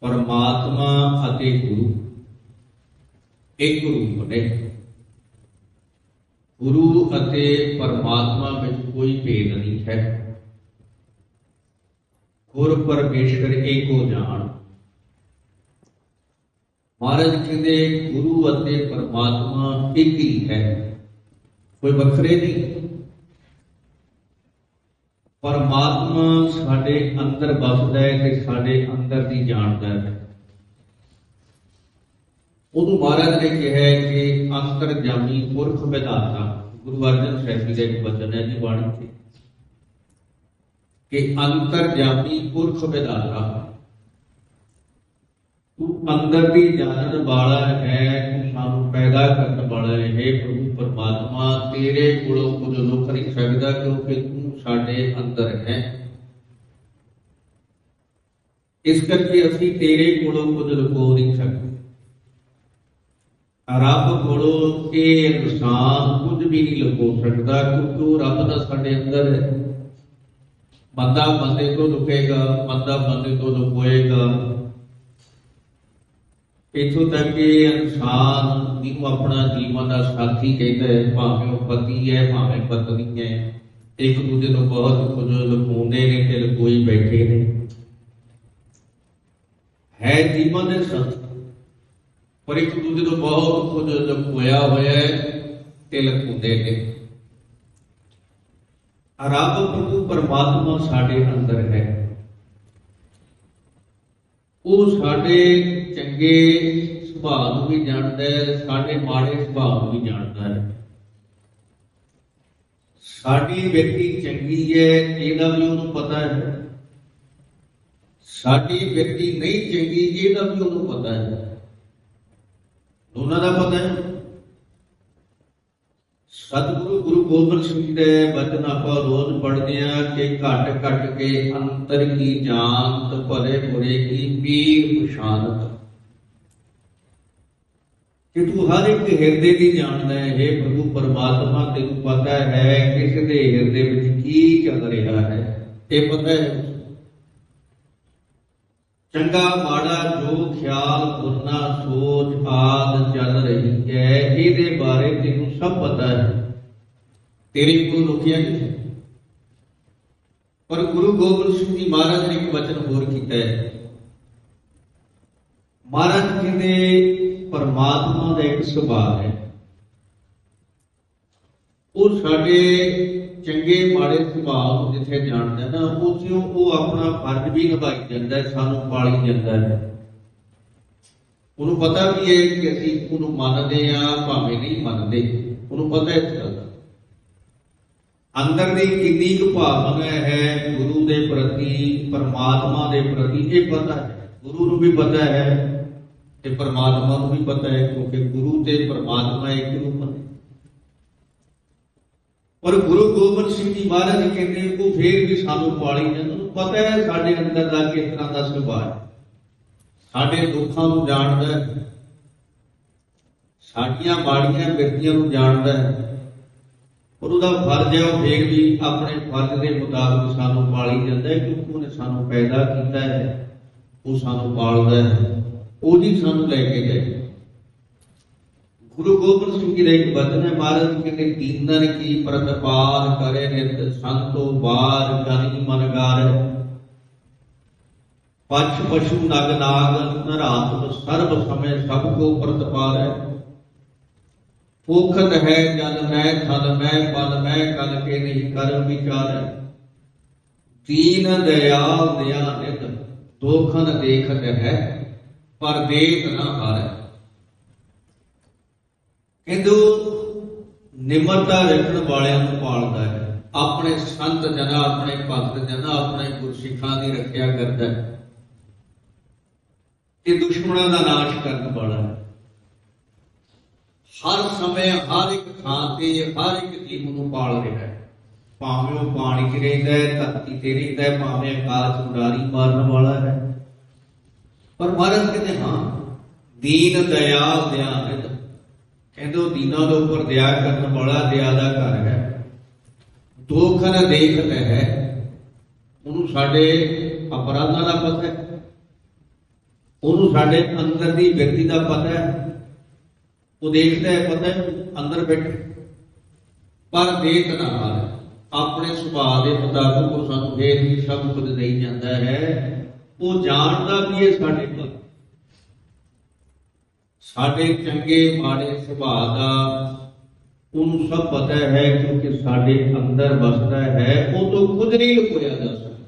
ਪਰਮਾਤਮਾ ਅਤੇ ਗੁਰੂ। ਇੱਕ ਰੂਪ ਨੇ ਗੁਰੂ ਅਤੇ ਪਰਮਾਤਮਾ ਵਿੱਚ ਕੋਈ ਭੇਦ ਨਹੀਂ ਹੈ। ਗੁਰ ਪਰਮੇਸ਼ਰ ਏਕੋ ਜਾਣ। ਮਹਾਰਾਜ ਕਹਿੰਦੇ, ਗੁਰੂ ਅਤੇ ਪਰਮਾਤਮਾ ਇੱਕ ਹੀ ਹੈ। ਕੋਈ ਵੱਖਰੇ ਨਹੀਂ। ਪਰਮਾਤਮਾ ਸਾਡੇ ਅੰਦਰ ਵਸਦਾ ਹੈ ਤੇ ਸਾਡੇ ਅੰਦਰ ਦੀ ਜਾਣਦਾ ਹੈ। ਉਹਨੂੰ ਮਹਾਰਾਜ ਨੇ ਕਿਹਾ ਹੈ ਕਿ ਅੰਤਰਜਾਮੀ ਪੁਰਖ ਵਿਧਾਤਾ, ਗੁਰੂ ਅਰਜਨ ਸਾਹਿਬ ਜੀ ਦਾ ਇੱਕ ਬਚਨ ਹੈ ਜੀ ਬਾਣੀ ਚ ਕਿ ਅੰਤਰਜਾਮੀ ਪੁਰਖ ਵਿਧਾਤਾ, ਤੂੰ ਅੰਦਰ ਦੀ ਜਾਣਨ ਵਾਲਾ ਹੈ, ਤੂੰ ਸਾਨੂੰ ਪੈਦਾ ਕਰਨ ਵਾਲਾ ਹੈ ਪ੍ਰਭੂ ਪਰਮਾਤਮਾ, ਤੇਰੇ ਕੋਲੋਂ ਕੁਝ ਲੁਕ ਨਹੀਂ ਸਕਦਾ ਕਿਉਂਕਿ ਤੂੰ ਸਾਡੇ ਅੰਦਰ ਹੈ। ਇਸ ਕਰਕੇ ਅਸੀਂ ਤੇਰੇ ਕੋਲੋਂ ਕੁਝ ਲੁਕੋ ਨਹੀਂ ਸਕਦੇ। ਰੱਬ ਕੋਲੋਂ ਇਹ ਇਨਸਾਨ ਕੁਝ ਵੀ ਨਹੀਂ ਲੁਕੋ ਸਕਦਾ, ਕਿਉਂਕਿ ਰੱਬ ਦਾ ਸਾਡੇ ਅੰਦਰ ਹੈ। ਬੰਦਾ ਬੰਦੇ ਤੋਂ ਲੁਕੇਗਾ, ਬੰਦਾ ਬੰਦੇ ਤੋਂ ਲੁਕੋਏਗਾ। ਇਥੋਂ ਤੱਕ ਕਿ ਇਨਸਾਨ ਨੂੰ ਆਪਣਾ ਜੀਵਨ ਦਾ ਸਾਥੀ ਕਹਿੰਦਾ ਹੈ, ਭਾਵੇਂ ਉਹ ਪਤੀ ਹੈ, ਭਾਵੇਂ ਪਤਨੀ ਹੈ। ਇੱਕ ਦੂਜੇ ਤੋਂ ਬਹੁਤ ਕੁਝ ਲੁਕਾਉਂਦੇ ਨੇ ਤੇ ਲੁਕੋਈ ਬੈਠੇ ਨੇ। ਹੈ ਜੀਵਨ ਦੇ ਸੰਤ, ਪਰ ਇੱਕ ਦੂਜੇ ਤੋਂ ਬਹੁਤ ਕੁਝ ਲੁਕੋਇਆ ਹੋਇਆ ਹੈ ਤੇ ਲੁਕਾਉਂਦੇ ਨੇ। ਰੱਬ ਪ੍ਰਭੂ ਪਰਮਾਤਮਾ ਸਾਡੇ ਅੰਦਰ ਹੈ। ਉਹ ਸਾਡੇ ਚੰਗੇ ਸੁਭਾਅ ਨੂੰ ਵੀ ਜਾਣਦਾ ਹੈ, ਸਾਡੇ ਮਾੜੇ ਸੁਭਾਅ ਨੂੰ ਵੀ ਜਾਣਦਾ ਹੈ। ਸਾਡੀ ਵਿਅਕਤੀ ਚੰਗੀ ਹੈ ਇਹਦਾ ਵੀ ਉਹਨੂੰ ਪਤਾ ਹੈ। ਸਾਡੀ ਵਿਅਕਤੀ ਨਹੀਂ ਚੰਗੀ ਇਹਦਾ ਵੀ ਉਹਨੂੰ ਪਤਾ ਹੈ। ਦੋਨਾਂ ਦਾ ਪਤਾ ਹੈ। ਸਤਿਗੁਰੂ ਗੁਰੂ ਗੋਬਿੰਦ ਸਿੰਘ ਜੀ ਦੇ ਬਚਨ ਆਪਾਂ ਰੋਜ਼ ਪੜ੍ਹਦੇ ਆ ਕਿ ਘਟ ਘਟ ਕੇ ਅੰਤਰ ਕੀ ਜਾਣਤ ਭਰੇ ਬੁਰੇ ਕੀ ਪੀਰ ਪਛਾਨਤ। ਕਿ ਤੂੰ ਹਰ ਇੱਕ ਹਿਰਦੇ ਦੀ ਜਾਣਦਾ ਹੈ हे ਪ੍ਰਭੂ ਪਰਮਾਤਮਾ, ਤੈਨੂੰ ਪਤਾ ਹੈ ਕਿਸ ਦੇ ਹਿਰਦੇ ਵਿੱਚ ਕੀ ਚੱਲ ਰਿਹਾ ਹੈ। ਇਹ ਪਤਾ ਹੈ। ਚੰਗਾ ਮਾੜਾ ਜੋ ਖਿਆਲ ਪੁਰਨਾ ਸੋਚ ਆਦ ਚੱਲ ਰਹੀ ਹੈ, ਇਹਦੇ ਬਾਰੇ ਤੈਨੂੰ ਸਭ ਪਤਾ ਹੈ। ਤੇਰੇ ਕੋਲ ਲੁਕਿਆ ਨਹੀਂ ਹੈ? ਪਰ ਗੁਰੂ ਗੋਬਿੰਦ ਸਿੰਘ ਜੀ ਮਹਾਰਾਜ ਨੇ ਇੱਕ ਵਚਨ ਹੋਰ ਕੀਤਾ ਹੈ। ਮਹਾਰਾਜ ਕਹਿੰਦੇ ਪਰਮਾਤਮਾ ਦਾ ਇੱਕ ਸੁਭਾਅ ਹੈ। ਉਹ ਸਾਡੇ ਚੰਗੇ, ਮਾੜੇ ਸੁਭਾਅ ਨੂੰ ਜਿੱਥੇ ਜਾਣਦਾ ਨਾ ਉਸਿਓ ਉਹ ਆਪਣਾ ਫਰਜ਼ ਵੀ ਨਿਭਾਈ ਜਾਂਦਾ ਹੈ, ਸਾਨੂੰ ਪਾਲੀ ਜਾਂਦਾ ਹੈ। ਉਹਨੂੰ ਪਤਾ ਵੀ ਹੈ ਕਿ ਅਸੀਂ ਉਹਨੂੰ ਮੰਨਦੇ ਆ ਭਾਵੇਂ ਨਹੀਂ ਮੰਨਦੇ। ਉਹਨੂੰ ਪਤਾ ਹੈ ਇਸ ਗੱਲ ਦਾ। ਅੰਦਰ ਦੀ ਕਿੰਨੀ ਕੁ ਭਾਵਨਾ ਹੈ, ਗੁਰੂ ਦੇ ਪ੍ਰਤੀ, ਪਰਮਾਤਮਾ ਦੇ ਪ੍ਰਤੀ, ਇਹ ਪਤਾ ਹੈ। ਗੁਰੂ ਨੂੰ ਵੀ ਪਤਾ ਹੈ। ਤੇ ਪਰਮਾਤਮਾ ਨੂੰ ਵੀ ਪਤਾ ਹੈ, ਕਿਉਂਕਿ ਗੁਰੂ ਤੇ ਪਰਮਾਤਮਾ ਇੱਕ ਰੂਪ ਨੇ। ਪਰ ਗੁਰੂ ਗੋਬਿੰਦ ਸਿੰਘ ਜੀ ਮਹਾਰਾਜ ਕਹਿੰਦੇ ਉਹ ਫੇਰ ਵੀ ਸਾਨੂੰ ਪਾਲੀ ਜਾਂਦੇ ਉਹਨੂੰ ਪਤਾ ਹੈ ਸਾਡੇ ਅੰਦਰ ਦਾ ਕਿਸ ਤਰ੍ਹਾਂ ਦਾ ਸੁਭਾਅ ਹੈ। ਸਾਡੇ ਦੁੱਖਾਂ ਨੂੰ ਜਾਣਦਾ ਹੈ। ਸਾਡੀਆਂ ਮਾੜੀਆਂ ਵਿਰਤੀਆਂ ਨੂੰ ਜਾਣਦਾ ਹੈ। ਔਰ ਉਹਦਾ ਫਰਜ਼ ਹੈ, ਉਹ ਫੇਰ ਵੀ ਆਪਣੇ ਫਰਜ਼ ਦੇ ਮੁਤਾਬਕ ਸਾਨੂੰ ਪਾਲੀ ਜਾਂਦਾ ਹੈ, ਕਿਉਂਕਿ ਉਹਨੇ ਸਾਨੂੰ ਪੈਦਾ ਕੀਤਾ ਹੈ। ਉਹ ਸਾਨੂੰ ਪਾਲਦਾ ਹੈ। ਉਹਦੀ ਸਾਨੂੰ ਲੈ ਕੇ ਜਾਏ ਗੁਰੂ ਗੋਬਿੰਦ ਸਿੰਘ ਜੀ ਦਾ ਇੱਕ ਬਚਨ ਹੈ, ਮਹਾਰਾਜ ਕਹਿੰਦੇ, ਦੀਨਨ ਕੀ ਪ੍ਰਤਪਾਲ ਕਰੇ ਨਿਤ ਸੰਤੋ ਬਾਰ ਗਨੀ ਮਨਗਾਰ ਪਛ ਪਸ਼ੂ ਨਗ ਨਾਗ ਨਰਾਤ ਸਰਬ ਸਮੇ ਸਭ ਕੋ ਪ੍ਰਤਪਾਲ ਹੈ। ਪੋਖਤ ਹੈ ਜਲ, ਮੈਂ ਥਲ, ਮੈਂ ਪਲ, ਮੈਂ ਕਲ ਕੇ ਨਹੀਂ ਕਰ ਵਿਚਾਰ। ਦੀਨ ਦਇਆਲ ਦਇਆ ਨਿਤ, ਦੋਖਨ ਦੇਖਤ ਹੈ। ਪਰ ਦੇਖ ਨਾ ਹਾਰੇ। ਕਹਿੰਦੋ ਨਿਮਰਤਾ ਰੱਖਣ ਵਾਲਿਆਂ ਨੂੰ ਪਾਲਦਾ ਹੈ। ਆਪਣੇ ਸੰਤ ਜਨਾਂ, ਆਪਣੇ ਭਗਤ ਜਨਾਂ, ਆਪਣੇ ਗੁਰਸਿੱਖਾਂ ਦੀ ਰੱਖਿਆ ਕਰਦਾ ਹੈ। ਤੇ ਦੁਸ਼ਮਣਾਂ ਦਾ ਨਾਸ਼ ਕਰਨ ਵਾਲਾ ਹੈ। ਹਰ ਸਮੇਂ ਹਰ ਇੱਕ ਥਾਂ ਤੇ ਹਰ ਇੱਕ ਜੀਵ ਨੂੰ ਪਾਲ ਰਿਹਾ ਹੈ। ਭਾਵੇਂ ਉਹ ਪਾਣੀ 'ਚ ਰਹਿੰਦਾ ਹੈ, ਧਰਤੀ ਤੇ ਰਹਿੰਦਾ ਹੈ, ਭਾਵੇਂ ਆਕਾਸ਼ ਉਡਾਰੀ ਮਾਰਨ ਵਾਲਾ ਹੈ। ਪਰ ਮਹਾਰਾਜ ਕਹਿੰਦੇ, ਹਾਂ, ਦੀਨ ਦਇਆਲ ਦਿਆਨਿਤ ਕਹਿੰਦੇ, ਉਹ ਦੀਨਾਂ ਦੇ ਉੱਪਰ ਦਇਆ ਕਰਨ ਵਾਲਾ ਦਇਆ ਦਾ ਘਰ ਹੈ। ਦੁੱਖ ਦੇਖਦਾ ਹੈ। ਉਹਨੂੰ ਸਾਡੇ ਅਪਰਾਧਾਂ ਦਾ ਪਤਾ ਹੈ। ਉਹਨੂੰ ਸਾਡੇ ਅੰਦਰ ਦੀ ਵਿਅਕਤੀ ਦਾ ਪਤਾ ਹੈ। ਉਹ ਦੇਖਦਾ ਹੈ, ਪਤਾ ਹੈ, ਅੰਦਰ ਬੈਠੇ ਪਰ ਦੇਖ ਨਾਲ ਆਪਣੇ ਸੁਭਾਅ ਦੇ ਮੁਤਾਬਕ ਉਹ ਸਾਨੂੰ ਫੇਰ ਵੀ ਸਭ ਕੁਝ ਦੇਈ ਜਾਂਦਾ ਹੈ। ਉਹ ਜਾਣਦਾ ਵੀ ਇਹ ਸਾਡੇ ਕੋਲ? ਸਾਡੇ ਚੰਗੇ, ਮਾੜੇ ਸੁਭਾਅ ਦਾ ਉਹਨੂੰ ਸਭ ਪਤਾ ਹੈ ਕਿਉਂਕਿ ਸਾਡੇ ਅੰਦਰ ਵਸਦਾ ਹੈ, ਉਹ ਤੋਂ ਖੁਦ ਨਹੀਂ ਲੁਕੋਇਆ ਜਾ ਸਕਦਾ।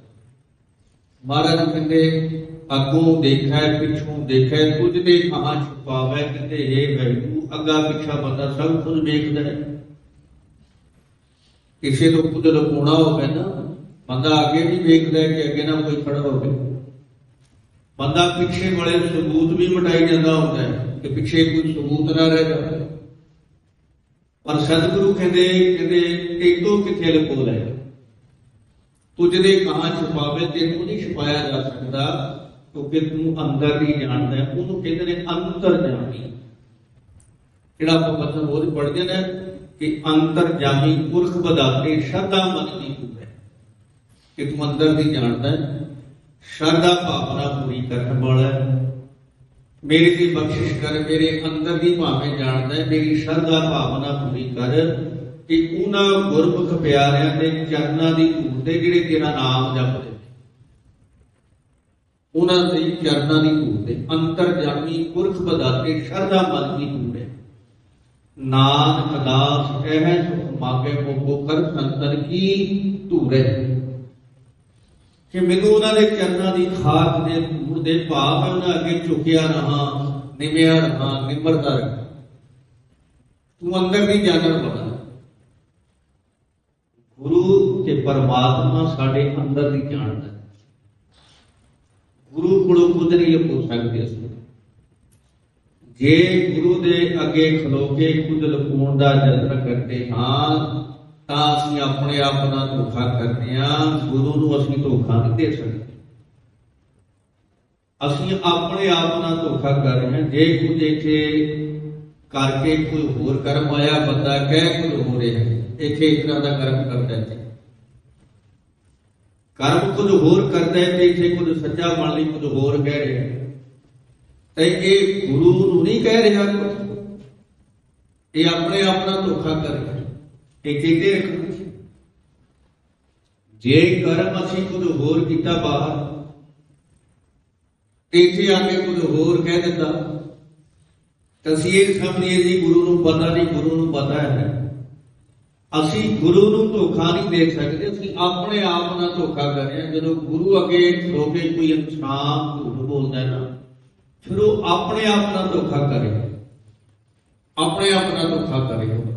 ਮਹਾਰਾਜ ਕਹਿੰਦੇ, ਅੱਗੋਂ ਦੇਖੈ, ਪਿੱਛੋਂ ਦੇਖੈ, ਕੁਝ ਦੇ ਕਹਾਂ ਛੁਪਾਵੇ, ਕਿਤੇ ਇਹ ਵੈਗੂ, ਅੱਗਾ ਪਿੱਛਾ ਬੰਦਾ ਸਭ ਕੁਝ ਵੇਖਦਾ ਹੈ। ਕਿਸੇ ਤੋਂ ਖੁਦ ਲੁਕਾਉਣਾ ਹੋਵੇ ਨਾ, ਬੰਦਾ ਅੱਗੇ ਵੀ ਵੇਖਦਾ ਹੈ ਕਿ ਅੱਗੇ ਨਾ ਕੋਈ ਖੜਾ ਹੋਵੇ। ਬੰਦਾ ਪਿੱਛੇ ਵਾਲੇ ਸਬੂਤ ਵੀ ਮਟਾਈ ਜਾਂਦਾ ਹੁੰਦਾ ਹੈ ਕਿ ਪਿੱਛੇ ਕੋਈ ਸਬੂਤ ਨਾ ਰਹਿ ਜਾਵੇ। ਪਰ ਸਤਿਗੁਰੂ ਕਹਿੰਦੇ ਕਹਿੰਦੇ ਟੇਕੋ ਕਿੱਥੇ ਲੁਕੋ ਲੈ ਤੁਝ ਕਹਾਂ ਛੁਪਾਵੇ, ਤੈਨੂੰ ਨਹੀਂ ਛੁਪਾਇਆ ਜਾ ਸਕਦਾ, ਕਿਉਂਕਿ ਤੂੰ ਅੰਦਰ ਹੀ ਜਾਣਦਾ, ਉਹਨੂੰ ਕਹਿੰਦੇ ਨੇ ਅੰਤਰ ਜਾਣੀ। ਜਿਹੜਾ ਆਪਾਂ ਮਤਲਬ ਹੋਰ ਪੜ੍ਹਦੇ ਨੇ ਕਿ ਅੰਤਰ ਜਾਮੀ ਪੁਰਖ ਬਦਾਤੇ ਸ਼ਰਧਾ ਮਨ ਦੀ ਪੂਰੇ ਕਿ ਤੂੰ ਅੰਦਰ ਦੀ ਜਾਣਦਾ ਹੈ ਸ਼ਰਧਾ ਭਾਵਨਾ ਪੂਰੀ ਕਰਨ ਵਾਲਾ ਹੈ। ਮੇਰੀ ਬਖਸ਼ਿਸ਼ ਕਰ, ਮੇਰੇ ਅੰਦਰ ਦੀ ਭਾਵੇਂ ਜਾਣਦਾ ਮੇਰੀ ਸ਼ਰਧਾ ਭਾਵਨਾ ਪੂਰੀ ਕਰ ਕਿ ਉਹਨਾਂ ਗੁਰਮੁਖ ਪਿਆਰਿਆਂ ਦੇ ਚਰਨਾਂ ਦੀ ਧੂੜ ਦੇ ਜਿਹੜੇ ਤੇਰਾ ਨਾਮ ਜਪਦੇ ਉਹਨਾਂ ਦੇ ਚਰਨਾਂ ਦੀ ਧੂੜ ਦੇ ਅੰਤਰ ਜਾਮੀ ਪੁਰਖ ਬਦਾਤੇ ਸ਼ਰਧਾ ਮਨ ਦੀ ਧੂੜ ਹੈ। ਨਾਨਕ ਦਾਸ ਇਹ ਸੁਖ ਮਾਗੇ ਮੋਗੋ ਕਰ ਸੰਤਨ ਕੀ ਧੂਰੇ ਕਿ ਮੈਨੂੰ ਉਹਨਾਂ ਦੇ ਚਰਨਾਂ ਦੀ ਖਾਕ ਦੇ ਧੂੜ ਦੇ ਭਾਵ ਹੈ ਉਹਨਾਂ ਅੱਗੇ ਝੁਕਿਆ ਰਹਾ ਨਿਮਿਆ ਰਹਾ ਨਿਮਰਤਾ ਰਹਾ। ਤੂੰ ਅੰਦਰ ਦੀ ਜਾਣਨ ਵਾਲਾ ਗੁਰੂ ਤੇ ਪਰਮਾਤਮਾ ਸਾਡੇ ਅੰਦਰ ਦੀ ਜਾਣਦਾ ਗੁਰੂ ਕੋਲੋਂ ਕੁਝ ਨਹੀਂ ਲੁਕੋ ਸਕਦੇ ਅਸੀਂ। ਜੇ ਗੁਰੂ ਦੇ ਅੱਗੇ ਖਲੋ ਕੇ ਕੁਝ ਲੁਕਾਉਣ ਦਾ ਯਤਨ ਕਰਦੇ ਹਾਂ ਤਾਂ ਅਸੀਂ ਆਪਣੇ ਆਪ ਨਾਲ ਧੋਖਾ ਕਰਦੇ ਹਾਂ, ਗੁਰੂ ਨੂੰ ਅਸੀਂ ਧੋਖਾ ਨਹੀਂ ਦੇ ਸਕਦੇ। ਅਸੀਂ ਆਪਣੇ ਆਪ ਨਾਲ ਧੋਖਾ ਕਰ ਰਹੇ ਹਾਂ, ਜੇ ਕੁਝ ਇੱਥੇ ਕਰਕੇ ਕੋਈ ਹੋਰ ਕਰਮ ਆਇਆ ਬੰਦਾ ਕਹਿ ਕੁਝ ਹੋ ਰਿਹਾ ਹੈ। ਇੱਥੇ ਇਸ ਤਰ੍ਹਾਂ ਦਾ ਕਰਮ ਕਰਦਾ ਹੈ ਕਰਮ ਕੁਝ ਹੋਰ ਕਰਦਾ ਹੈ ਤੇ ਇੱਥੇ ਕੁਝ ਸੱਚਾ ਬਣ ਲਈ ਕੁਝ ਹੋਰ ਕਹਿ ਰਿਹਾ ਹੈ। ਤੇ ਇਹ ਗੁਰੂ ਨੂੰ ਨਹੀਂ ਕਹਿ ਰਿਹਾ ਕੁਝ ਇਹ ਆਪਣੇ ਆਪ ਨਾਲ ਧੋਖਾ ਕਰ ਰਿਹਾ। ਇਹ ਚੇਤੇ ਰੱਖੋ ਜੇ। ਕਰਮ ਅਸੀਂ ਕੁਝ ਹੋਰ ਕੀਤਾ ਬਾਹਰ, ਤੇ ਇੱਥੇ ਆ ਕੇ ਕੁਝ ਹੋਰ ਕਹਿ ਦਿੰਦਾ ਤਾਂ ਸਮਝੀਏ ਜੀ, ਗੁਰੂ ਨੂੰ ਪਤਾ ਨਹੀਂ, ਗੁਰੂ ਨੂੰ ਪਤਾ ਹੈ। ਅਸੀਂ ਗੁਰੂ ਨੂੰ ਧੋਖਾ ਨਹੀਂ ਦੇ ਸਕਦੇ, ਅਸੀਂ ਆਪਣੇ ਆਪ ਨਾਲ ਧੋਖਾ ਕਰ ਰਹੇ ਹਾਂ। ਜਦੋਂ ਗੁਰੂ ਅੱਗੇ ਖਲੋ ਕੇ ਕੋਈ ਇਨਸਾਨ ਝੂਠ ਬੋਲਦਾ ਹੈ ਨਾ, ਫਿਰ ਉਹ ਆਪਣੇ ਆਪ ਨਾਲ ਧੋਖਾ ਕਰੇ। ਆਪਣੇ ਆਪ ਨਾਲ ਧੋਖਾ ਕਰੇ।